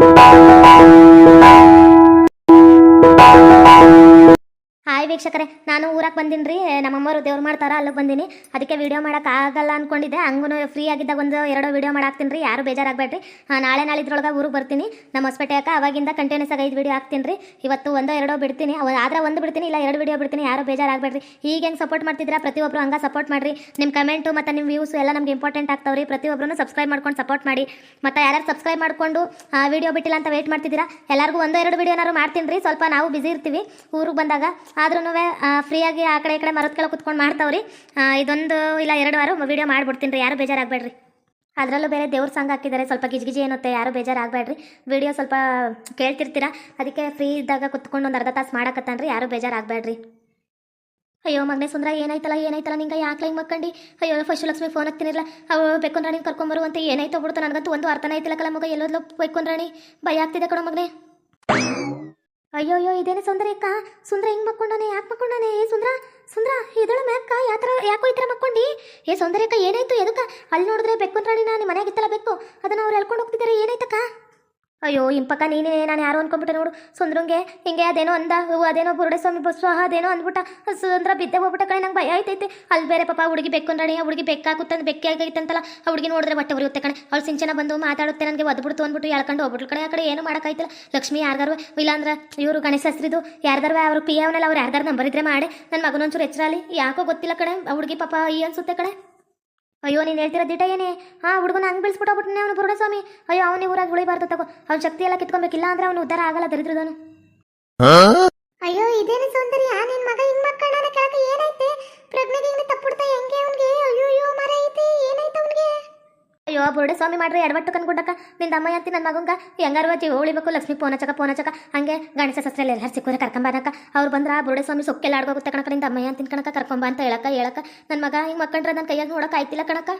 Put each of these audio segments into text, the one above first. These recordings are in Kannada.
Thank you. ವೀಕ್ಷಕರೇ, ನಾನು ಊರಾಗ ಬಂದೀನಿ ರೀ ನಮ್ಮಮ್ಮರು ದೇವ್ರು ಮಾಡ್ತಾರ, ಅಲ್ಲಿಗೆ ಬಂದೀನಿ. ಅದಕ್ಕೆ ವಿಡಿಯೋ ಆಗಲ್ಲ ಅನ್ಕೊಂಡಿದ್ದೆ. ಹಂಗೂ ಫ್ರೀ ಆಗಿದ್ದಾಗ ಒಂದು ಎರಡು ವಿಡಿಯೋ ಮಾಡಾಕ್ತೀನಿ ರೀ ಯಾರು ಬೇಜಾರಾಗಬೇಡ್ರಿ. ನಾಳೆ ನಾಳೆ ಇದ್ರೊಳಗೆ ಊರಿಗೆ ಬರ್ತೀನಿ. ನಮ್ಮ ಹೊಸಪೇಟೆಯಾಕ ಅವಾಗಿಂದ ಕಂಟಿನ್ಯೂಸ್ ಆಗಿ ಐದು ವಿಡಿಯೋ ಹಾಕ್ತೀನಿ ರೀ ಇವತ್ತು ಒಂದೋ ಎರಡೋ ಬಿಡ್ತೀನಿ. ಆದ್ರೆ ಒಂದು ಬಿಡ್ತೀನಿ, ಇಲ್ಲ ಎರಡು ವಿಡಿಯೋ ಬಿಡ್ತೀನಿ. ಯಾರು ಬೇಜಾರಾಗಬೇಡ್ರಿ. ಈಗ ಹೆಂಗೆ ಸಪೋರ್ಟ್ ಮಾಡ್ತಿದ್ದೀರಾ ಪ್ರತಿಯೊಬ್ಬರು ಹಂಗೆ ಸಪೋರ್ಟ್ ಮಾಡಿರಿ. ನಿಮ್ಮ ಕಮೆಂಟು ಮತ್ತು ನಿಮ್ಮ ವ್ಯೂಸ್ ಎಲ್ಲ ನಮ್ಗೆ ಇಂಪಾರ್ಟೆಂಟ್ ಆಗ್ತಾವ್ರಿ. ಪ್ರತಿಯೊಬ್ಬರೂ ಸಬ್ಸ್ಕ್ರೈಬ್ ಮಾಡ್ಕೊಂಡು ಸಪೋರ್ಟ್ ಮಾಡಿ. ಮತ್ತು ಯಾರ್ಯಾರು ಸಬ್ಸ್ಕ್ರೈಬ್ ಮಾಡ್ಕೊಂಡು ವಿಡಿಯೋ ಬಿಟ್ಟಿಲ್ಲ ಅಂತ ವೇಟ್ ಮಾಡ್ತಿದ್ದೀರಾ, ಎಲ್ಲರಿಗೂ ಒಂದೋ ಎರಡು ವೀಡಿಯೋನಾರು ಮಾಡ್ತೀನಿ ರೀ ಸ್ವಲ್ಪ ನಾವು ಬಿಸಿ ಇರ್ತೀವಿ ಊರಿಗೆ ಬಂದಾಗ. ಆದ್ರೂ ಫ್ರೀಯಾಗಿ ಆ ಕಡೆ ಈ ಕಡೆ ಮರದ ಕೆಳಗೆ ಕುತ್ಕೊಂಡು ಮಾಡ್ತಾವ್ರಿ. ಇದೊಂದು ಇಲ್ಲ ಎರಡು ವಾರ ವೀಡಿಯೋ ಮಾಡ್ಬಿಡ್ತೀನಿ ರೀ. ಯಾರು ಬೇಜಾರಾಗಬೇಡ್ರಿ. ಅದರಲ್ಲೂ ಬೇರೆ ದೇವ್ರ ಸಾಂಗ್ ಹಾಕಿದ್ದಾರೆ ಸ್ವಲ್ಪ ಗಿಜಿಗಿಜಿ ಏನುತ್ತೆ, ಯಾರು ಬೇಜಾರಾಗಬೇಡ್ರಿ. ವಿಡಿಯೋ ಸ್ವಲ್ಪ ಕೇಳ್ತಿರ್ತೀರ? ಅದಕ್ಕೆ ಫ್ರೀ ಇದ್ದಾಗ ಕುತ್ಕೊಂಡು ಒಂದು ಅರ್ಧ ತಾಸು ಮಾಡಕತ್ತಾನ್ರಿ. ಯಾರು ಬೇಜಾರಾಗಬೇಡ್ರಿ. ಅಯ್ಯೋ ಮಗನೇ ಸುಂದ್ರ, ಏನಾಯ್ತಲ್ಲ ಏನಾಯ್ತಲ್ಲ ನಿಂಗೆ? ಯಾಕೆ ಹಿಂಗೆ ಮಕ್ಕಂಡಿ? ಅಯ್ಯೋ ಫಸ್ಟ್ ಲಕ್ಷ್ಮಿ ಫೋನ್ ಹತ್ತಿನಿಲ್ಲ ಅವು ಕರ್ಕೊಂಬರು ಅಂತ ಏನಾಯ್ತು ಬಿಡ್ತು ನನಗಂತೂ? ಒಂದು ಅರ್ಥನೇ ಐತಿಲ್ಲ ಕಲ ಮಗ. ಎಲ್ಲೋದ್ಲು ಬೆಕ್ಕೊಂಡ್ರಾಣಿ ಭಯ ಆಗ್ತಿದೆ ಕಣೋ ಮಗನೇ. ಅಯ್ಯೋ ಅಯ್ಯೋ, ಇದೇನೆ ಸುಂದರ ಅಕ್ಕ? ಸುಂದರ ಹಿಂಗ್ ಮಕ್ಕೊಂಡಾನೆ? ಯಾಕೆ ಮಕ್ಕೊಂಡಾನೆ? ಏ, ಸುಂದ್ರ? ಸುಂದ್ರ ಇದಳ ಮ್ಯಾಕ ಯಾತ್ರ ಯಾಕೋ ಈ ಥರ ಮಕ್ಕೊಂಡಿ? ಏ ಸೌಂದರ್ಯಕ್ಕ ಏನಾಯ್ತು? ಎದಕ್ಕ? ಅಲ್ಲಿ ನೋಡಿದ್ರೆ ಬೆಕ್ಕು ರಾಣಿನ ನಿಮ್ಮ ಮನೆಗೆ ಇತ್ತಲ್ಲ ಬೆಕ್ಕು? ಅದನ್ನ ಅವ್ರು ಎಳ್ಕೊಂಡು ಹೋಗ್ತಿದ್ದಾರೆ ಏನಾಯ್ತಕ್ಕ? ಅಯ್ಯೋ, ಇಂಪಕ್ಕ ನೀನೇ, ನಾನು ಯಾರು ಅನ್ಕೊಂಡ್ಬಿಟ್ಟೆ ನೋಡು. ಸುಂದ್ರಂಗೆ, ಹಿಂಗೆ ಅದೇನೋ ಅಂದ. ಅದೇನೋ ಬುರುಡೆ ಸ್ವಾಮಿ ಬಸ್ಸು ಅದೇನೋ ಅಂದ್ಬಿಟ್ಟ. ಸುಂದ್ರ ಬಿದ್ದೆ ಹೋಗ್ಬಿಟ್ಟ ಕಣೆ, ನಂಗೆ ಭಯ ಆಯ್ತೈತೆ. ಅಲ್ಲಿ ಬೇರೆ ಪಾಪ ಹುಡುಗಿ ಬೆಕ್ಕೊಂಡ್ರಾಣಿ ಆ ಹುಡುಗಿ ಬೆಕ್ಕಾಗುತ್ತಂತ ಬೆಕ್ಕೆ ಆಗೈತಂತಲ್ಲ ಆ ಹುಡುಗಿ ನೋಡಿದ್ರೆ ಬಟ್ಟೆ ಉರಿಯುತ್ತೆ ಕಣೆ. ಅವ್ಳು ಸಿಂಚನ ಬಂದು ಮಾತಾಡುತ್ತೆ, ನನಗೆ ಒದ್ಬಿಡ್ತು ಅಂದ್ಬಿಟ್ಟು ಎಳ್ಕೊಂಡು ಹೋಗ್ಬಿಟ್ಟು ಕಡೆ ಆ ಕಡೆ ಏನು ಮಾಡೋಕ್ಕಾಯ್ತಿಲ್ಲ ಲಕ್ಷ್ಮಿ ಯಾರ್ಗಾರು, ಇಲ್ಲಾಂದ್ರೆ ಇವರು ಗಣೇಶ ಶಾಸ್ತ್ರಿದು ಯಾರ್ದಾರು ಅವ್ರು ಪಿ ಅವನೆಲ್ಲ, ಅವ್ರು ಯಾರ್ದಾರು ನಂಬರ್ ಇದ್ರೆ ಮಾಡಿ. ನನ್ನ ಮಗನೊಂಚೂರು ಹೆಚ್ಚರಲ್ಲಿ ಯಾಕೋ ಗೊತ್ತಿಲ್ಲ ಕಣೆ ಹುಡುಗಿ ಪಾಪ ಈ ಅನ್ಸುತ್ತೆ ಕಡೆ ಅಯ್ಯೋ ನೀನು ಹೇಳ್ತಿರೋ ದಿಟ ಏನೇ? ಆ ಹುಡುಗನ ಹಂಗೆ ಬೆಳೆಸ್ಬಿಟ್ಟೋಗ್ಬಿಟ್ಟನೆ ಅವನು ಬುರುಡ ಸ್ವಾಮಿ ಅಯ್ಯೋ ಅವನೇ ಊರಾಗ ಉಳಿಬಾರ್ದು ತಗೋ. ಅವ್ನ ಶಕ್ತಿ ಎಲ್ಲ ಕಿತ್ಕೊಬೇಕಿಲ್ಲ ಅಂದ್ರೆ ಅವನು ಉದ್ದಾರ ಆಗಲ್ಲ ದರಿದ್ರದನು ಅಯ್ಯೋ ಇದೇನು ಸೌಂದರ್ಯ? ನಿನ್ ಮಗ ಹಿಂಗ್ ಮಕ್ಕಳ ಕೇಳಕ ಏನೈತೆ ಪ್ರಜ್ಞೆಗೆ ತಪ್ಪುಡ್ತಾ ಬುರುಡೆ ಸ್ವಾಮಿ ಮಾಡ್ರಿ, ಎಡವಟ್ಟು ಕನ್ಕೊಂಡಕ್ಕ ನಿಂದ ಅಮ್ಮ ಅಂತಿ ನನ್ನ ಮಗಂಗ. ಹೆಂಗಾರು ಜೀವ ಉಳಿಬೇಕು ಲಕ್ಷ್ಮಿ ಪೋನಚಕ ಪೋನಚಕ. ಪೋನ ಚಕ ಹಂಗೆ ಗಣೇಶ ಸಸ್ರಲ್ಲಿ ಎಲ್ಲರೂ ಸಿಕ್ಕೋರೆ ಕರ್ಕೊಂಬಾರಕ್ಕ ಅವ್ರು ಬಂದ್ರ ಬೋರ್ಡೆ ಸ್ವಾಮಿ ಸೊಕ್ಕೆಲ್ಲ ಆಡ್ಕೋಗುತ್ತೆ ಕಣಕ ನಿಂದ ಅಮ್ಮಯ್ಯ ಅಂತಿನ ಕಣಕ ಕರ್ಕೊಂಬ ಅಂತ ಹೇಳಕ ಹೇಳಕ ನನ್ನ ಮಗ ಹಿಂಗೆ ಮಕ್ಕಂಡ್ರೆ ನನ್ನ ಕೈಯಾಗ ನೋಡಕ್ಕೆ ಆಯ್ತಿಲ್ಲ ಕಣಕ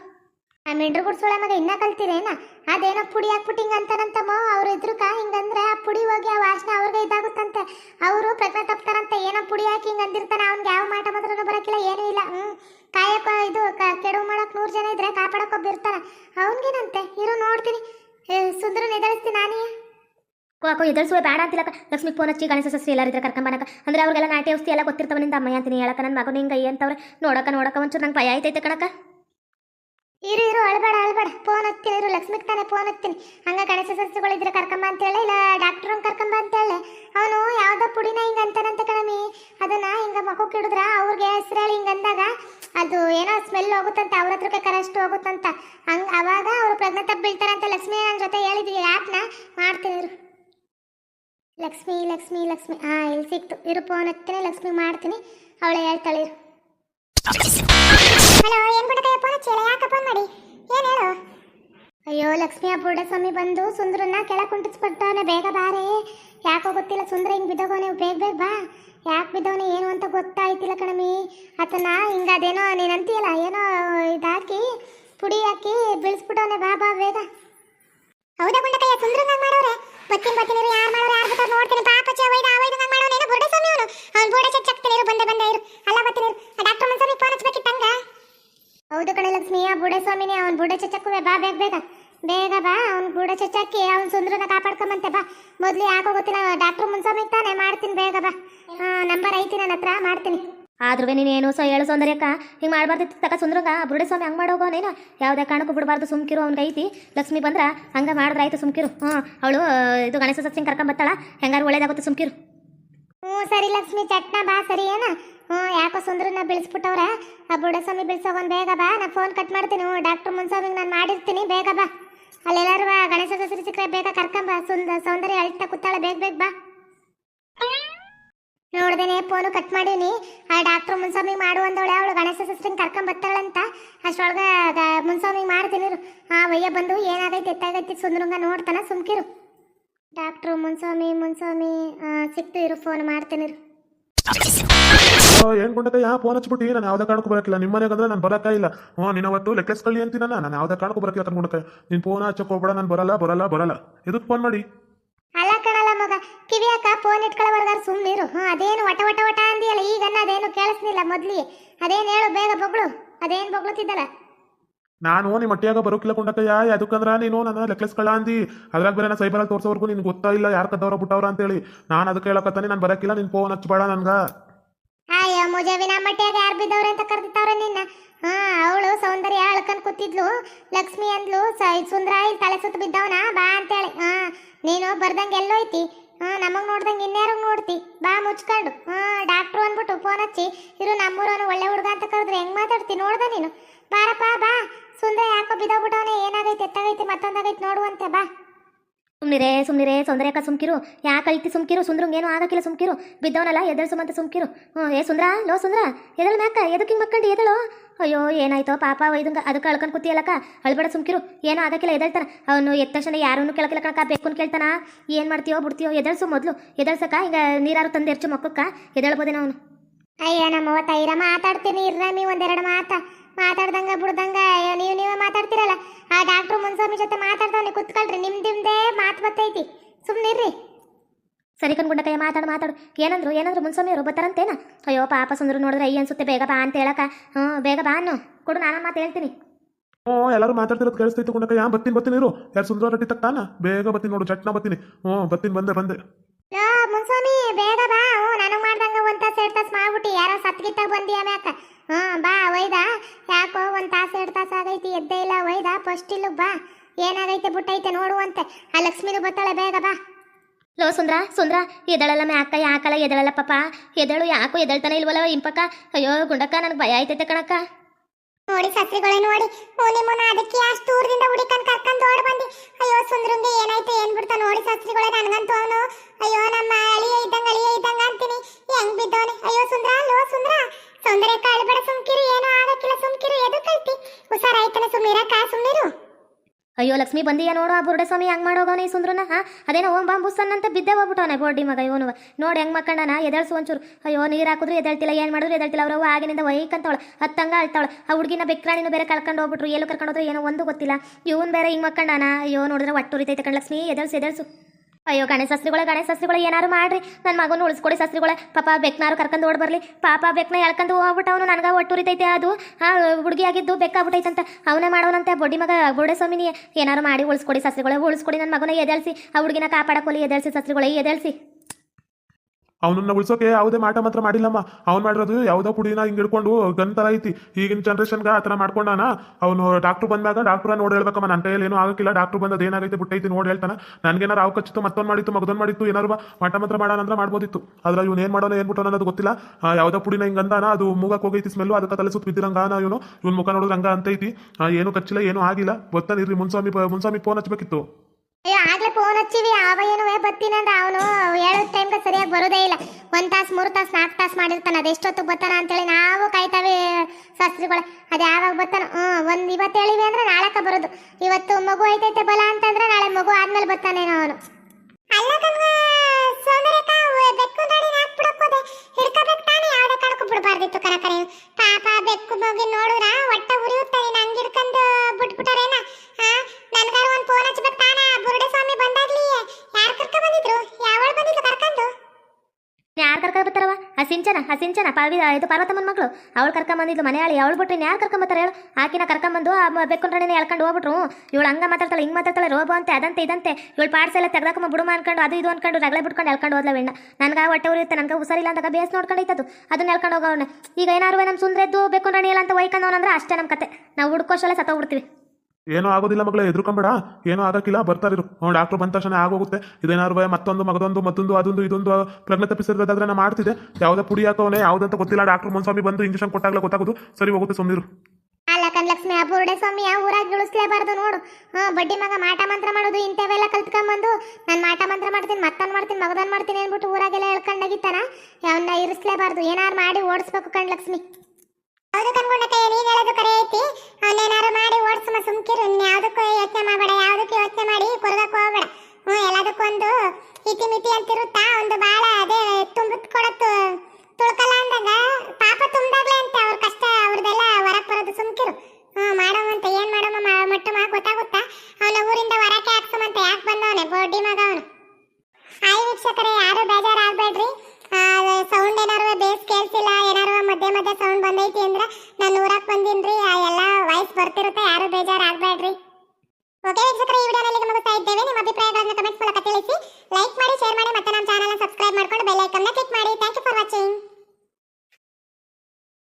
ಆ ಮೆಂಡ್ರು ಗುಡ್ಸೋಳ ಮಗ ಇನ್ನ ಕಲ್ತಿರೇನ? ಅದೇನೋ ಪುಡಿ ಹಾಕ್ಬಿಟ್ಟು ಹಿಂಗ ಅಂತಾರಂತಮ್ಮ ಅವ್ರು ಇದ್ರಕ ಹಿಂಗಂದ್ರೆ ಆ ಪುಡಿ ಹೋಗಿ ಆ ವಾಸನೆ ಅವ್ರಿಗೆ ಇದಾಗುತ್ತಂತೆ. ಅವರು ಪ್ರಜ್ಞೆ ತಪ್ತಾರಂತೆ, ಏನೋ ಪುಡಿ ಹಾಕಿ ಹಿಂಗ ಅಂದಿರ್ತಾನೆ, ಅವ್ನಿಗೆ ಯಾವ ಮಾಟ ಮಾತ್ರನೂ ಬರಕಿಲ್ಲ, ಏನೂ ಇಲ್ಲ. ಹ್ಮ್, ಕಾಯಕ ಇದು ಕೆಡವು ಮಾಡಕ್ ನೂರು ಜನ ಇದ್ರೆ ಕಾಪಾಡಕ್ ಒಬ್ಬ ಇರ್ತಾನ ಅವನ್ಗೇನಂತೆ? ಇರು ನೋಡ್ತೀನಿ. ಸುಂದರ ಎದಳಿಸ್ತೀನಿ ನಾನೇ. ಕೋಕೋ ಎದುರಿಸುವ ಬೇಡ ಅಂತಿಲ್ಲ ಲಕ್ಷ್ಮಿ ಫೋನ್ ಹಚ್ಚಿ ಗಣೇಶ ಸಸ್ರಿ ಎಲ್ಲರೂ ಇದ್ರೆ ಕರ್ಕೊಂಬನಕ ಅಂದ್ರೆ ಅವ್ರಿಗೆಲ್ಲ ನಾಟಿ ಔಷಧಿ ಎಲ್ಲ ಗೊತ್ತಿರ್ತವನಿಂದ ಅಮ್ಮಯ್ಯ ಅಮ್ಮ ಅಂತೀನಿ ಹೇಳಕ ನನ್ನ ಮಗನ ಹಿಂಗೆ ಅಂತವ್ರೆ ನೋಡಕ ನೋಡಕ ಒಂಚೂರು ನಂಗೆ ಭಯ ಆಯ್ತೈತೆ ಕಣಕ ಇರು ಇರು, ಅಳ್ಬೇಡ ಅಳ್ಬೇಡ. ಫೋನ್ ಹತ್ತೀನಿ, ಇರು, ಲಕ್ಷ್ಮಿಗೆ ತಾನೇ ಫೋನ್ ಹತ್ತೀನಿ. ಹಂಗ ಗಣೇಶ ಸಸ್ಯಗಳಿದ್ರೆ ಕರ್ಕಂಬ ಅಂತ ಹೇಳಿ, ಇಲ್ಲ ಡಾಕ್ಟರ್ ಕರ್ಕೊಂಬ ಅಂತ ಹೇಳಿ. ಅವನು ಯಾವ್ದೋ ಪುಡಿನ ಹಿಂಗ ಅಂತಾನಂತೆ ಕಣಮಿ ಅದನ್ನ ಹಿಂಗ ಮಕ್ಕಕ್ಕೆ ಹಿಡಿದ್ರ ಅವ್ರಿಗೆ ಹೆಸರೇಳಿ ಹಿಂಗ ಅಂದಾಗ, ಅದು ಏನೋ ಸ್ಮೆಲ್ ಹೋಗುತ್ತಂತ, ಅವ್ರ ಹತ್ರಕ್ಕೆ ಕರೆಸ್ಟ್ ಹೋಗುತ್ತಂತ. ಹಂಗ ಅವಾಗ ಅವ್ರು ಪ್ರಜ್ಞೆ ತಪ್ಪು ಬೀಳ್ತಾರಂತ. ಲಕ್ಷ್ಮಿ ನನ್ನ ಜೊತೆ ಹೇಳಿದ್ವಿ ಯಾಕನ ಮಾಡ್ತೀನಿ, ಇರು. ಲಕ್ಷ್ಮಿ ಲಕ್ಷ್ಮಿ ಲಕ್ಷ್ಮಿ. ಹಾ, ಇಲ್ಲಿ ಸಿಕ್ತು. ಇರು ಫೋನ್ ಹತ್ತಿನ, ಲಕ್ಷ್ಮಿ ಮಾಡ್ತೀನಿ. ಅವಳೆ ಹೇಳ್ತಾಳೆ, ಇರು. ಹಲೋ ಏನ್ ಬಿಡಕಯ್ಯ ಫೋನ್ ಹಚ್ಚಿಲ್ಲ ಯಾಕೆ ಫೋನ್ ಮಾಡಿ ಏನ್ ಹೇಳು ಅಯ್ಯೋ, ಲಕ್ಷ್ಮೀ ಅಪೂರ್ಣ ಸ್ವಾಮಿ ಬಂದು ಸುಂದ್ರನ್ನ ಕೆಳ ಕುಂಟಿಸ್ಬಿಟ್ಟವನೆ. ಬೇಗ ಬಾರೆ ಯಾಕೋ ಗೊತ್ತಿಲ್ಲ, ಸುಂದ್ರ ಹಿಂಗ್ ಬಿದ್ದೋಗೋನೆ ಬೇಗ ಬೇಗ ಬಾ. ಯಾಕೆ ಬಿದ್ದವನೆ, ಏನು ಅಂತ ಗೊತ್ತಾಯ್ತಿಲ್ಲ ಕಣಮಿ. ಆತನ ಹಿಂಗ ಅದೇನೋ ನೀನ್ ಅಂತೀಯಲ್ಲ, ಏನೋ ಇದಾಕಿ, ಪುಡಿ ಹಾಕಿ ಬೀಳಿಸ್ಬಿಟ್ಟವನೆ. ಬಾ ಬಾ, ಬೇಗ. ಹೌದಾ ಗುಂಡಕಯ್ಯ ಸುಂದ್ರ ಮಾಡೋರೆ? ಬತ್ತಿನ ಬತ್ತಿನ ಯಾರು ಮಾಡೋರು, ಯಾರು ಬರ್ತಾರೆ ನೋಡ್ತೀನಿ. ಪಾಪಚ್ಚ ಅವೈದ ಅವೈದ ನಂಗೆ ಮಾಡೋನೇನು ಬುರುಡೆ ಸ್ವಾಮಿ ಅವನು ಅವ್ನು ಬುರುಡೆ ಚಚ್ಚಾಕ್ತೀನಿ ಇರು ಬಂದೆ ಬಂದೆ ಇರು ಅಲ್ಲ ಬತ್ತೀನಿ ಇರು ಡಾಕ್ಟರ್ ಮುನ್ಸಾಮಿ ಫೋನ್ ಹಚ್ಬೇಕಿತ್ತಂಗ ಹೌದು ಕಣೆ ಲಕ್ಷ್ಮಿ ಆ ಬುಡೆ ಸ್ವಾಮಿನೇ ಅವ್ನು ಬುಡೆ ಚಚ್ಚಕ್ಕುವೆ ಬಾ ಬೇಗ ಬೇಗ ಬೇಗ ಬಾ ಚಚ್ಚಾಕಿ ಅವ್ನು ಸುಂದ್ರನ ಕಾಪಾಡ್ಕೊಂಬಂತೆ ಬಾ. ಮೊದ್ಲು ಯಾಕೋ ಗೊತ್ತಿಲ್ಲ ಡಾಕ್ಟರ್ ಮುನ್ಸಾಮಿಗೆ ತಾನೆ ಮಾಡ್ತೀನಿ ಬೇಗ ಬಾ. ನಂಬರ್ ಐತಿ ನನ್ನ ಹತ್ರ ಮಾಡ್ತೀನಿ. ಆದ್ರೂ ಏನು ಸೊ ಹೇಳು ಸೌಂದರ್ಯಕ್ಕ ಹಿಂಗೆ ಮಾಡಬಾರ್ದಿತ್ತು ತಕ ಸುಂದ್ರಂಗ ಬುರುಡೆ ಸ್ವಾಮಿ ಹಂಗೆ ಮಾಡೋಗೋನೇನು ಯಾವುದೇ ಕಾರಣಕ್ಕೂ ಬಿಡಬಾರ್ದು ಸುಮ್ಕಿರು ಅವ್ನಿಗೆ ಐತಿ. ಲಕ್ಷ್ಮಿ ಬಂದ್ರೆ ಹಂಗೆ ಮಾಡಿದ್ರೆ ಆಯ್ತು ಸುಮ್ಕಿರು. ಹ್ಞೂ ಅವಳು ಇದು ಗಣೇಶ ಸತ್ಸಿಂಗ್ ಕರ್ಕೊಂಬತ್ತಾಳ. ಹೆಂಗಾರು ಒಳ್ಳೇದಾಗುತ್ತೆ ಸುಮ್ಕಿರು. ಹ್ಞೂ ಸರಿ ಲಕ್ಷ್ಮಿ ಚಟ್ನ ಬಾ ಸರಿ ಏನ? ಹ್ಞೂ ಯಾಕೋ ಸುಂದ್ರನ ಬೆಳೆಸ್ಬಿಟ್ಟವ್ರ. ಆ ಬುಡಸ್ವಾಮಿ ಒಂದು ಬೇಗ ಬಾ ನಾ ಫೋನ್ ಕಟ್ ಮಾಡ್ತೀನಿ. ಹ್ಞೂ ಡಾಕ್ಟರ್ ಮುನ್ಸಾಮಿಗೆ ನಾನು ಮಾಡಿರ್ತೀನಿ ಬೇಗ ಬಾ. ಅಲ್ಲೆಲ್ಲರೂ ಗಣೇಶ ಸಸರಿ ಸಿಕ್ಕರೆ ಬೇಗ ಕರ್ಕೊಂಬ ಸುಂದ ಸೌಂದರ್ಯ ಅಳ್ತಾ ಕೂತಾಳೆ ಬೇಗ ಬೇಗ ಬಾ. ನೋಡ್ದೇನೆ ಫೋನು ಕಟ್ ಮಾಡೀನಿ. ಆ ಡಾಕ್ಟ್ರು ಮುನ್ಸ್ವಾಮಿ ಮಾಡು ಅಂದವಳೆ, ಅವಳು ಗಣೇಶ ಸಸ್ರಿಂಗ್ ಕರ್ಕೊಂಡ್ ಬರ್ತಾಳಂತ. ಅಷ್ಟೊಳಗೆ ಮುನ್ಸ್ವಾಮಿಗೆ ಮಾಡ್ತೀನಿ ಆ ವಯ್ಯ ಬಂದು ಏನಾಗೈತಿ, ಎತ್ತಾಗೈತಿ, ಸುಂದರಂಗ ನೋಡ್ತಾನ, ಸುಮ್ಕಿರು. ಡಾಕ್ಟ್ರು ಮುನ್ಸ್ವಾಮಿ ಮುನ್ಸ್ವಾಮಿ ಸಿಕ್ತು ಇರು ಫೋನ್ ಮಾಡ್ತೀನಿ. ಏನ್ ಕೊಂಡತೆ? ಯಾ ಫೋನ್ ಹಚ್ಬಿಟ್ಟು? ನಾನು ಯಾವ್ದೇ ಕಾರಣಕ್ಕೂ ಬರಕಿಲ್ಲ ನಿಮ್ಮ ಮನೆಗೆ ಅಂದ್ರೆ ನಾನು ಬರಕ ಇಲ್ಲ. ಹ್ಞೂ ನೀನು ಅವತ್ತು ಲೆಕ್ಕಸ್ಕೊಳ್ಳಿ ಕಳ್ಳಿ ಅಂತೀನಿ? ನಾನು ಯಾವ್ದೇ ಕಾರಣಕ್ಕೂ ಬರಕಿಲ್ಲ ಕನ್ಕೊಂಡಕ ನೀನ್ ಫೋನ್ ಹಚ್ಚಕ್ ಹೋಗ್ಬೇಡ ನಾನು ಬರಲ್ಲ ಬರಲ್ಲ ಬರಲ್ಲ. ಇದಕ್ಕೆ ಫೋನ್ ಮಾಡಿ? ಅಲ್ಲ ಕಣಲ್ಲ ಮಗ ಕಿವಿಯಾಕ ಫೋನ್ ಇಟ್ಕೊಳ್ಳೋವರ್ಗಾರ ಸುಮ್ಮನಿರು ಹ್ಞೂ ಅದೇನು ವಟ ವಟ ವಟ ಅಂದಿಯಲ್ಲ ಈಗ ಅದೇನು ಕೇಳಿಸ್ಲಿಲ್ಲ ಮೊದ್ಲಿ. ಅದೇನು ಹೇಳು ಬೇಗ ಬೊಗಳು. ಅದೇನು ಬೊಗಳುತ್ತಿದ್ದಲ್ಲ ನಾನು ನಿಮ್ಮ ಮಟ್ಟಿಯಾಗ ಬರೋಕಿಲ್ಲ ಕೊಂಡಕ್ಕಯ್ಯ ಅದಕ್ಕಂದ್ರ ನೀನು ನನ್ನ ಲೆಕ್ಲೆಸ್ ಕಳ್ಳ ಅಂದಿ. ಅದ್ರಾಗ ಬೇರೆ ನಾ ಸೈಬರಲ್ಲಿ ತೋರ್ಸೋವರೆಗೂ ನಿನ್ಗೆ ಗೊತ್ತಾ ಇಲ್ಲ ಯಾರು ಕದ್ದವ್ರ ಬಿಟ್ಟವ್ರ ಅಂತೇಳಿ. ನಾನು ಅದಕ್ಕೆ ಹೇಳಕತ್ತಾನೆ ನಾನು ಬರಕಿಲ್ಲ ನಿನ್ ಫೋನ್ ಹಚ್ಚಬೇಡ ನನ್ಗ. ಅಯ್ಯೋ ಮಟ್ಟಿಯಾಗ ಯಾರು ಬಿದ್ದವ್ರೆ ಅಂತ ಕರ್ದಿತ್ತವ್ರೆ ನಿನ್ನ? ಹಾ, ಅವಳು ಸೌಂದರ್ಯ ಅಳ್ಕೊಂಡ್ ಕೂತಿದ್ಲು. ಲಕ್ಷ್ಮಿ ಅಂದ್ಲು ಸುಂದ್ರ, ಇಲ್ಲಿ ತಲೆ ಸುತ್ತ ಬಿದ್ದವನ? ಬಾ ಅಂತೇಳಿ. ಹಾ, ನೀನು ಬರ್ದಂಗೆ ಎಲ್ಲೋಯ್ತಿ? ಹಾ, ನಮಗ್ ನೋಡ್ದಂಗೆ ಇನ್ಯಾರ ನೋಡ್ತಿ? ಬಾ ಮುಚ್ಕೊಂಡು. ಹಾ, ಡಾಕ್ಟ್ರು ಅಂದ್ಬಿಟ್ಟು ಫೋನ್ ಹಚ್ಚಿ, ಇರು ನಮ್ಮೂರವನು ಒಳ್ಳೆ ಹುಡುಗ ಅಂತ ಕರೆದ್ರೆ ಹೆಂಗ್ ಮಾತಾಡ್ತಿ? ನೋಡ್ದ ನೀನು? ಬಾರಪ್ಪ, ಬಾ. ಸುಂದ್ರ ಯಾಕೋ ಬಿದ್ದೋಗ್ಬಿಟ್ಟವನೇ? ಏನಾಗೈತೆ? ಎತ್ತಾಗೈತೆ? ಮತ್ತೊಂದಾಗೈತೆ ನೋಡುವಂತೆ ಬಾ. ಸುಮ್ನಿರೇ ಸುಮ್ನಿರೇ ಸೌಂದರ್ಯಕ್ಕ ಸುಮ್ಕಿರು. ಯಾಕೆ ಅಳ್ತಿ ಸುಮ್ಕಿರು ಸುಂದ್ರಂಗೇನು ಆಗಕ್ಕಿಲ್ಲ ಸುಮ್ಕಿರು. ಬಿದ್ದವನಲ್ಲ ಎದಳ್ಸುಮಂತ ಸುಮ್ಕಿರು. ಹ್ಞೂ ಏ ಸುಂದ್ರ? ಲೋ ಸುಂದ್ರ? ಎದಳ ಮ್ಯಾಕ? ಎದಕ್ಕೆ ಹಿಂಗೆ ಮಕ್ಕಂಡು ಎದಳು? ಅಯ್ಯೋ, ಏನಾಯ್ತೋ ಪಾಪ ಒಯ್ದಂಗ ಅದಕ್ಕೆ ಅಳ್ಕೊಂಡು ಕೂತಿಯಲ್ಲಕ್ಕ ಅಳ್ಬೇಡ ಸುಮ್ಕಿರು. ಏನೋ ಆಗಕ್ಕಿಲ್ಲ ಎದಳ್ತಾನ. ಅವನು ಎದ್ದ ತಕ್ಷಣ ಯಾರನ್ನು ಕೆಳಕಿಲ್ಲ ಕಣಕ ಬೇಕು ಕೇಳ್ತಾನ. ಏನು ಮಾಡ್ತೀಯೋ ಬಿಡ್ತೀಯೋ ಎದಳ್ಸು ಮೊದಲು. ಎದಳ್ಸಕ್ಕ? ಈಗ ನೀರಾರು ತಂದೆ ಎರ್ಚು ಮಕ್ಕಕ್ಕ. ಎದಳ್ಬೋದೇನೋ ಅವನು. ಅಯ್ಯ ನಮ್ಮ ಮಾತಾಡ್ತೀನಿ. ಇರ್ರಮಿ ಒಂದೆರಡು ಮಾತ. ಮಾತಾಡ್ದಂಗ ಬಿಡ್ದಂಗ ನೀವು ನೀವೇ ಮಾತಾಡ್ತಿರಲ್ಲ? ಆ ಡಾಕ್ಟರ್ ಮುನ್ಸ್ವಾಮಿ ಜೊತೆ ಮಾತಾಡ್ತಾವನೆ ಕುತ್ಕೊಳ್ರಿ ನಿಮ್ದಿಂದೇ ಮಾತು ಬತ್ತೈತಿ ಸುಮ್ಮನಿರ್ರಿ ಸರಿ ಕಣ್ಗುಂಡಕಯ್ಯ ಮಾತಾಡು ಮಾತಾಡು. ಏನಂದ್ರು ಏನಂದ್ರು ಮುನ್ಸ್ವಾಮಿಯವರು ಬರ್ತಾರಂತೇನ? ಅಯ್ಯೋ ಪಾಪ ಸುಂದ್ರು ನೋಡಿದ್ರೆ ಅಯ್ಯ ಅನ್ಸುತ್ತೆ ಬೇಗ ಬಾ ಅಂತ ಹೇಳಕ್ಕ ಹ್ಞೂ ಬೇಗ ಬಾ ಅನ್ನು. ಕೊಡು ನಾನು ಮಾತು ಹೇಳ್ತೀನಿ. ಹ್ಞೂ ಎಲ್ಲರೂ ಮಾತಾಡ್ತಿರೋದು ಕೇಳಿಸ್ತೈತೆ ಕುಂಡಕ್ಕಯ್ಯ ಬತ್ತೀನಿ ಬತ್ತೀನಿ ಇರು. ಯಾರು ಸುಂದರ ರೊಟ್ಟಿ ತಕ್ತಾನ? ಬೇಗ ಬತ್ತೀನಿ ನೋಡು ಚಟ್ನ ಬತ್ತೀನಿ ಹ್ಞೂ ಬತ್ತೀನಿ ಬಂದೆ ಬಂದೆ. ಮುನ್ಸ್ವಾಮಿ ಬೇಗ ಬಾ. ಹ್ಞೂ ನನಗೆ ಮಾಡ್ದಂಗ ಒಂದು ತಾಸು ಎರಡು ತಾಸು ಮಾಡ್ಬಿಟ್ಟು. ಯಾರೋ ಸತ್ಗಿತ್ತಾಗ ಬಂದಿಯ ಮ್ಯಾಕ? ಹ್ಞೂ ಬಾ ಒಯ್ದ. ಯಾಕೋ ಒಂದ್ ತಾಸು ಎರಡು ತಾಸು ಆಗೈತಿ ಎದ್ದೇ ಇಲ್ಲ ಒಯ್ದ. ಫಸ್ಟ್ ಇಲ್ಲಿಗೆ ಬಾ. ಏನಾಗೈತೆ ಬಿಟ್ಟೈತೆ ನೋಡುವಂತೆ ಆ ಲಕ್ಷ್ಮಿನೂ ಬರ್ತಾಳೆ ಬೇಗ ಬಾ. ಲೋ ಸುಂದ್ರ ಸುಂದ್ರ. ಎದಳಲ್ಲ ಮ್ಯಾಕ ಯಾಕಲ್ಲ ಎದಳಲ್ಲ ಪಾಪ? ಎದಳು ಯಾಕೋ ಎದಳ್ತಾನೆ ಇಲ್ವಲ್ಲ ಇಂಪಕ್ಕ ಅಯ್ಯೋ ಗುಂಡಕ್ಕ ನನಗೆ ಭಯ ಆಯ್ತೈತೆ ಕಣಕ್ಕ. ನೋಡಿ ಸತ್ರಿಗಳೇ ನೋಡಿ. ಓ ನಿಮ್ಮನ್ನ ಅದಕ್ಕೆ ಅಷ್ಟು ದೂರದಿಂದ ಹುಡುಕನ್ ಕರ್ಕೊಂಡ್ ಓಡ್ ಬಂದಿ. ಅಯ್ಯೋ ಸುಂದ್ರಂಗೆ ಏನಾಯ್ತು ಏನ್ ಬಿಡ್ತಾ ನೋಡಿ ಸತ್ರಿಗಳೇ ನನಗಂತೂ ಅವನು. ಅಯ್ಯೋ ನಮ್ಮ ಅಳಿಯ ಇದ್ದಂಗ ಅಳಿಯ ಇದ್ದಂಗ ಅಂತೀನಿ. ಹೆಂಗ್ ಬಿದ್ದವನೆ? ಅಯ್ಯೋ ಸುಂದ್ರ ಲೋ ಸುಂದ್ರ. ಸೌಂದರ್ಯ ಬಡ ಸುಮ್ಕಿರು, ಏನೋ ಆಗಕ್ಕಿಲ್ಲ ಸುಮ್ಕಿರು, ಎದು ಕಲ್ತಿ. ಸುಮ್ಮಿರ ಕಾ ಸುಮ್ಮಿರು ಅಯ್ಯೋ ಲಕ್ಷ್ಮಿ, ಬಂದಿಯಾ ನೋಡು, ಆ ಬುರುಡೆ ಸ್ವಾಮಿ ಹೆಂಗ್ ಮಾಡೋಗವನ ಈ ಸುಂದ್ರನ, ಹಾ? ಅದೇನೋ ಓಂ ಬಾಂಬ್ ಅಂತ ಬಿದ್ದೆ ಹೋಗ್ಬಿಟ್ಟವನೆ ಬೋಡಿ ಮಗ ಇವನು. ನೋಡಿ ಹೆಂಗ್ ಮಕ್ಕಂಡನ ಎದಳ್ಸು ಒಂಚೂರು. ಅಯ್ಯೋ, ನೀರು ಹಾಕಿದ್ರು ಎದಳ್ತಿಲ್ಲ, ಏನು ಮಾಡಿದ್ರು ಎದಳ್ತಿಲ್ಲ ಅವ್ರವ್ವ ಆಗಿನಿಂದ ವೈಕಂತವಳು ಹತ್ತಂಗ ಅಳ್ತಾವಳು. ಆ ಹುಡುಗಿನ ಬೆಕ್ರಾಣಿನೂ ಬೇರೆ ಕಳ್ಕೊಂಡು ಹೋಗ್ಬಿಟ್ರು, ಎಲ್ಲೂ ಕರ್ಕೊಂಡು ಹೋದ್ರೆ ಏನೋ ಒಂದು ಗೊತ್ತಿಲ್ಲ. ಇವನ್ ಬೇರೆ ಹಿಂಗ್ ಮಕ್ಕಂಡನ ಅಯ್ಯೋ ನೋಡಿದ್ರೆ ಒಟ್ಟು ಉರಿತೈತೆ ಕಣ್ ಲಕ್ಷ್ಮಿ, ಎದಳ್ಸು ಎದಳ್ಸು. ಅಯ್ಯೋ ಗಣೇಶ ಸಸ್ರಿಗಳ ಗಣೇಶ ಸಸ್ರಿಗಳ, ಏನಾರು ಮಾಡ್ರಿ. ನನ್ನ ಮಗನ ಉಳಿಸ್ಕೊಡಿ ಸಸ್ರಿಗಳ. ಪಾಪ ಬೆಕ್ನಾರು ಕರ್ಕೊಂಡು ಓಡ್ ಬರ್ಲಿ. ಪಾಪ ಬೆಕ್ನ ಎಳ್ಕೊಂಡು ಹೋಗ್ಬಿಟ್ಟವನು. ನನಗೆ ಒಟ್ಟುರಿತೈತೆ ಅದು. ಆ ಹುಡುಗಿ ಆಗಿದ್ದು ಬೆಕ್ಕಾಗ್ಬಿಟ್ಟೈತಂತ ಅವನೇ ಮಾಡೋನಂತೆ ಬೊಡ್ಡಿ ಮಗ ಬೋಡೆ ಸ್ವಾಮಿನಿ ಏನಾರು ಮಾಡಿ ಉಳಿಸ್ಕೊಡಿ ಸಸ್ರಿಗಳ, ಉಳಿಸ್ಕೊಡಿ ನನ್ನ ಮಗನ ಎದಳ್ಸಿ. ಆ ಹುಡುಗಿನ ಕಾಪಾಡಕೋಲಿ ಎದಳ್ಸಿ ಸಸ್ರಿಗಳ, ಎದಳ್ಸಿ. ಅವನನ್ನ ಉಳ್ಸೋಕೆ ಯಾವುದೇ ಮಾಟ ಮಾತ್ರ ಮಾಡಿಲ್ಲಮ್ಮ. ಅವ್ನು ಮಾಡಿರೋದು ಯಾವುದೋ ಪುಡಿನ ಹಿಂಗೆ ಹಿಡ್ಕೊಂಡು ಗನ್ ತರ ಐತಿ. ಈಗಿನ ಜನ್ರೇಷನ್ಗೆ ಆ ತರ ಮಾಡ್ಕೊಂಡಾನ? ಅವನು ಡಾಕ್ಟರ್ ಬಂದಾಗ ಡಾಕ್ಟರ್ ನೋಡಿ ಹೇಳ್ಬೇಕಮ್ಮ. ನನ್ನ ಕೈಯಲ್ಲಿ ಏನೂ ಆಗಕ್ಕಿಲ್ಲ. ಡಾಕ್ಟರ್ ಬಂದದ್ದು ಏನಾಗೈತೆ ಬಿಟ್ಟೈತಿ ನೋಡಿ ಹೇಳ್ತಾನೆ. ನನಗೇನಾರು ಅವು ಕಚ್ಚಿತ್ತು ಮತ್ತೊಂದು ಮಾಡಿತ್ತು, ಮಗದೊಂದು ಮಾಡಿತ್ತು, ಏನಾರು ಮಾಟ ಮಾತ್ರ ಮಾಡೋಣ ಅಂದ್ರೆ ಮಾಡ್ಬೋದಿತ್ತು. ಅದ್ರ ಇವ್ನು ಏನು ಮಾಡೋಣ ಏನು ಬಿಟ್ಟೋಣ ಅನ್ನೋದು ಗೊತ್ತಿಲ್ಲ. ಯಾವ್ದೋ ಪುಡಿನ ಹಿಂಗೆ ಅಂದಾನ? ಅದು ಮೂಗಕ್ಕೆ ಹೋಗೈತಿ ಸ್ಮೆಲ್ಲು ಅದಕ್ಕೆ ತಲೆ ಸುತ್ತ ಬಿದ್ದಿರಂಗಾನ ಇವನು? ಇವ್ನ ಮುಖ ನೋಡಿದ್ರೆ ಹಂಗ ಅಂತೈತಿ. ಏನು ಏನೂ ಕಚ್ಚಿಲ್ಲ, ಏನೂ ಆಗಿಲ್ಲ. ಗೊತ್ತಾನಿರ್ರಿ ಮುನ್ಸ್ವಾಮಿ ಮುನ್ಸ್ವಾಮಿ ಫೋನ್ ಹಚ್ಬೇಕಿತ್ತು. ಆಗ್ಲೇ ಫೋನ್ ಹಚ್ಚಿವಿ ಅವ ಏನು ಬರ್ತೀನಂದ ಅವನು. ಹೇಳೋ ಟೈಮ್ಗೆ ಸರಿಯಾಗಿ ಬರೋದೇ ಇಲ್ಲ. ಒಂದ್ ತಾಸು, ಮೂರು ತಾಸು ನಾಲ್ಕು ತಾಸು ಮಾಡಿರ್ತಾನ. ಅದೆಷ್ಟೊತ್ತು ಬರ್ತಾನ ಅಂತೇಳಿ ನಾವು ಕಾಯ್ತಾವೆ ಶಾಸ್ತ್ರಿಗಳ. ಅದು ಯಾವಾಗ ಬತ್ತಾನ ಹ್ಞೂ, ಒಂದು ಇವತ್ತು ಹೇಳಿವಿ ಅಂದ್ರೆ ನಾಳಕ ಬರೋದು. ಇವತ್ತು ಮಗು ಐತೈತೆ ಬಲ ಅಂತಂದ್ರೆ ನಾಳೆ ಮಗು ಆದ್ಮೇಲೆ ಬರ್ತಾನೇನೋ ಅವನು. ಯಾರು ಕರ್ಕೊಂಡ್ ಬರ್ತಾರವ ಆ ಸಿಂಚನ ಆ ಸಿಂಚನ ಪಾವಿ ಇದು ಪಾರ್ವತಮ್ಮನ ಮಗಳು. ಅವಳು ಕರ್ಕೊಂಬಂದಿದ್ಲು ಮನೆಯಾಳಿ, ಅವಳು ಬಿಟ್ರೆ ಯಾರು ಕರ್ಕೊಂಬರ್ತಾರೆ ಹೇಳು. ಆಕಿನ ಕರ್ಕೊಂಬಂದು ಆ ಬೆಕ್ಕೊಂಡ್ರಣ್ಣಿನ ಎಳ್ಕೊಂಡು ಹೋಗ್ಬಿಟ್ರು. ಇವಳು ಹಂಗ ಮಾತಾಡ್ತಾಳೆ, ಹಿಂಗೆ ಮಾತಾಡ್ತಾಳೆ, ರೋಬೋ ಅಂತೆ, ಅದಂತೆ, ಇದಂತೆ. ಇವಳು ಪಾಡ್ಸ್ ಎಲ್ಲ ತೆಗ್ದಾಕಮ್ಮ ಬಿಡುಮ ಅನ್ಕೊಂಡು, ಅದು ಇದು ಅನ್ಕೊಂಡು ರಗಳೆ ಬಿಟ್ಕೊಂಡು ಎಳ್ಕೊಂಡು ಹೋದ್ಲ ಹೆಣ್ಣ ನನಗೆ ಹೊಟ್ಟೆ ಉರಿಯುತ್ತೆ, ನನಗೆ ಹುಷಾರಿಲ್ಲ ಅಂದಾಗ ಬೇಸ್ ನೋಡ್ಕೊಂಡೈತದು ಅದನ್ನ ಎಳ್ಕೊಂಡು ಹೋಗೋಣ ಈಗ ಏನಾರು ನಮ್ಮ ಸುಂದ್ರೆದ್ದು ಬೆಕ್ಕೊಂಡ್ರಣಿ ಇಲ್ಲ ಅಂತ ಒಯ್ಕೊಂಡವನಂದ್ರೆ ಅಷ್ಟೇ ನಮ್ಮ ಕತೆ. ನಾವು ಹುಡ್ಕೋಶಲ್ಲ ಸತ್ತೋಗ್ಬಿಡ್ತೀವಿ. ಏನೂ ಆಗೋದಿಲ್ಲ ಮಗಳೇ ಎದುರ್ಕೊಂಬೇಡ ಏನೂ ಆಗಕ್ಕಿಲ್ಲ ಬರ್ತಾರಿರು ಹ್ಞೂ ಡಾಕ್ಟ್ರು ಬಂದ ತಕ್ಷಣ ಆಗೋಗುತ್ತೆ. ಇದೇನಾರು ಮತ್ತೊಂದು, ಮಗದೊಂದು, ಮತ್ತೊಂದು, ಅದೊಂದು, ಇದೊಂದು, ಪ್ರಜ್ಞೆ ತಪ್ಪಿಸಿರೋದಾದ್ರೆ ನಾನು ಮಾಡ್ತಿದ್ದೆ. ಯಾವುದೇ ಪುಡಿ ಹಾಕೋನೆ ಯಾವುದಂತ ಗೊತ್ತಿಲ್ಲ. ಡಾಕ್ಟರ್ ಮುನ್ಸ್ವಾಮಿ ಬಂದು ಇಂಜೆಕ್ಷನ್ ಕೊಟ್ಟಾಗಲೇ ಗೊತ್ತಾಗೋದು. ಸರಿ, ಹೋಗುತ್ತೆ ಸುಮ್ಮನಿರು ಅಲ್ಲ, ಕನ್ಲಕ್ಷ್ಮಿ, ಆ ಸ್ವಾಮಿ, ಆ ಊರಾಗ ಇಳಿಸ್ಲೇಬಾರ್ದು ನೋಡು. ಹಾ ಬಡ್ಡಿ ಮಗ ಮಾಟ ಮಂತ್ರ ಮಾಡೋದು, ಇಂಥವೆಲ್ಲ ಕಲ್ತ್ಕೊಂಬಂದು ನಾನು ಮಾಟ ಮಂತ್ರ ಮಾಡ್ತೀನಿ, ಮತ್ತೊಂದು ಮಾಡ್ತೀನಿ ಮಗದನ್ ಮಾಡ್ತೀನಿ ಅಂದ್ಬಿಟ್ಟು ಊರಾಗೆಲ್ಲ ಹೇಳ್ಕೊಂಡಾಗಿತ್ತಾನ ಅವನ್ನ ಇರಿಸ್ಲೇಬಾರ್ದು. ಏನಾರು ಮಾಡಿ ಓಡಿಸ್ಬೇಕು ಕಣ್ಲಕ್ಷ್ಮಿ ಹೌದು ಕನ್ಕೊಂಡಕ್ಕೆ ನೀನ್ ಹೇಳೋದು ಕರೆ ಐತಿ ಅವನೇನಾರು ಮಾಡಿ ಓಡಿಸಮ ಸುಮ್ಕಿರು. ಯಾವ್ದಕ್ಕೂ ಯೋಚನೆ ಮಾಡಬೇಡ, ಯಾವ್ದಕ್ಕೂ ಯೋಚನೆ ಮಾಡಿ, ಕೊರಗಕ್ಕೆ